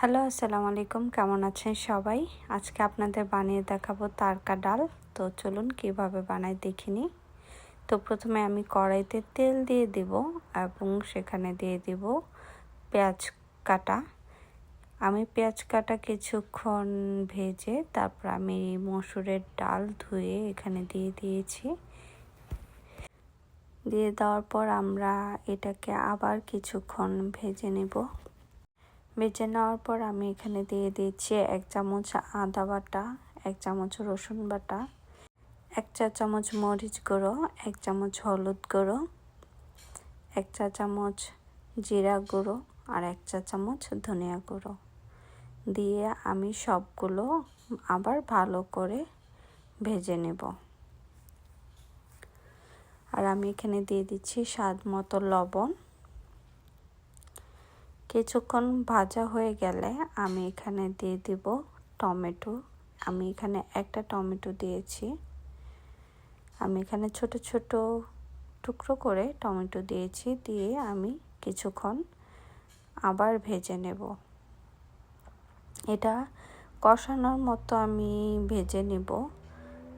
Hello, আসসালামু আলাইকুম। কেমন আছেন সবাই? আজকে আপনাদের বানিয়ে দেখাবো তারকা ডাল। তো চলুন কীভাবে বানাই দেখিনি তো প্রথমে আমি কড়াইতে তেল দিয়ে দিব এবং সেখানে দিয়ে দিব পেঁয়াজ কাটা। আমি পেঁয়াজ কাটা কিছুক্ষণ ভেজে তারপর আমি মসুরের ডাল ধুয়ে এখানে দিয়ে দিয়েছি। দিয়ে দেওয়ার পর আমরা এটাকে আবার কিছুক্ষণ ভেজে নেব। ভেজে নেওয়ার পর আমি এখানে দিয়ে দিচ্ছি এক চামচ আদা বাটা, এক চামচ রসুন বাটা, এক চা চামচ মরিচ গুঁড়ো, এক চামচ হলুদ গুঁড়ো, এক চা চামচ জিরা গুঁড়ো আর এক চা চামচ ধনিয়া গুঁড়ো। দিয়ে আমি সবগুলো আবার ভালো করে ভেজে নেব। আর আমি এখানে দিয়ে দিচ্ছি স্বাদ মতো লবণ। কিছুক্ষণ ভাজা হয়ে গেলে আমি এখানে দিয়ে দিব টমেটো। আমি এখানে একটা টমেটো দিয়েছি। আমি এখানে ছোট ছোট টুকরো করে টমেটো দিয়েছি। দিয়ে আমি কিছুক্ষণ আবার ভেজে নেব। এটা কষানোর মতো আমি ভেজে নেব।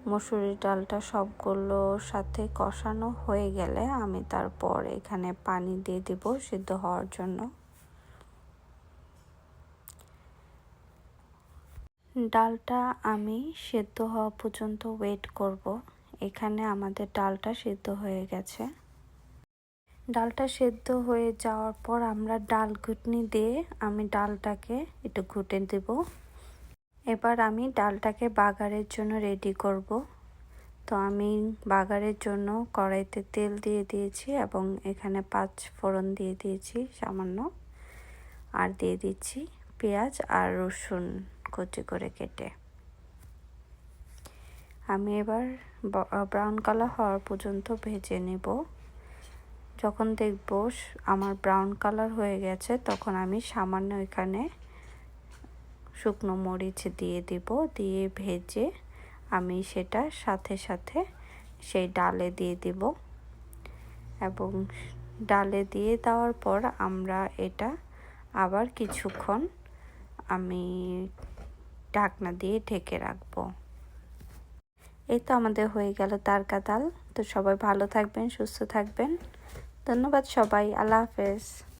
মসুরি ডালটা সবগুলোর সাথে কষানো হয়ে গেলে আমি তারপর এখানে পানি দিয়ে দিব সিদ্ধ হওয়ার জন্য। ডালটা আমি সেদ্ধ হওয়া পর্যন্ত ওয়েট করব। এখানে আমাদের ডালটা সেদ্ধ হয়ে গেছে। ডালটা সেদ্ধ হয়ে যাওয়ার পর আমরা ডাল ঘুটনি দিয়ে আমি ডালটাকে একটু ঘুটে দেব। এবার আমি ডালটাকে বাগারের জন্য রেডি করব। তো আমি বাগারের জন্য কড়াইতে তেল দিয়ে দিয়েছি এবং এখানে পাঁচ ফোড়ন দিয়ে দিয়েছি সামান্য। আর দিয়ে দিচ্ছি পেঁয়াজ আর রসুন। কুচি করে কেটে। আমি এবার ব্রাউন কালার হওয়ার পর্যন্ত ভেজে নেব। যখন দেখব আমার ব্রাউন কালার হয়ে গেছে, তখন আমি সামান্য এখানে শুকনো মরিচ দিয়ে দিব। দিয়ে ভেজে আমি সেটা সাথে সাথে সেই ডালে দিয়ে দিব। এবং ডালে দিয়ে দেওয়ার পর আমরা এটা আবার কিছুক্ষণ আমি ঢাকনা দিয়ে ঢেকে রাখব। এই তো আমাদের হয়ে গেল তারকা দাল তো সবাই ভালো থাকবেন, সুস্থ থাকবেন। ধন্যবাদ সবাই, আল্লাহ হাফেজ।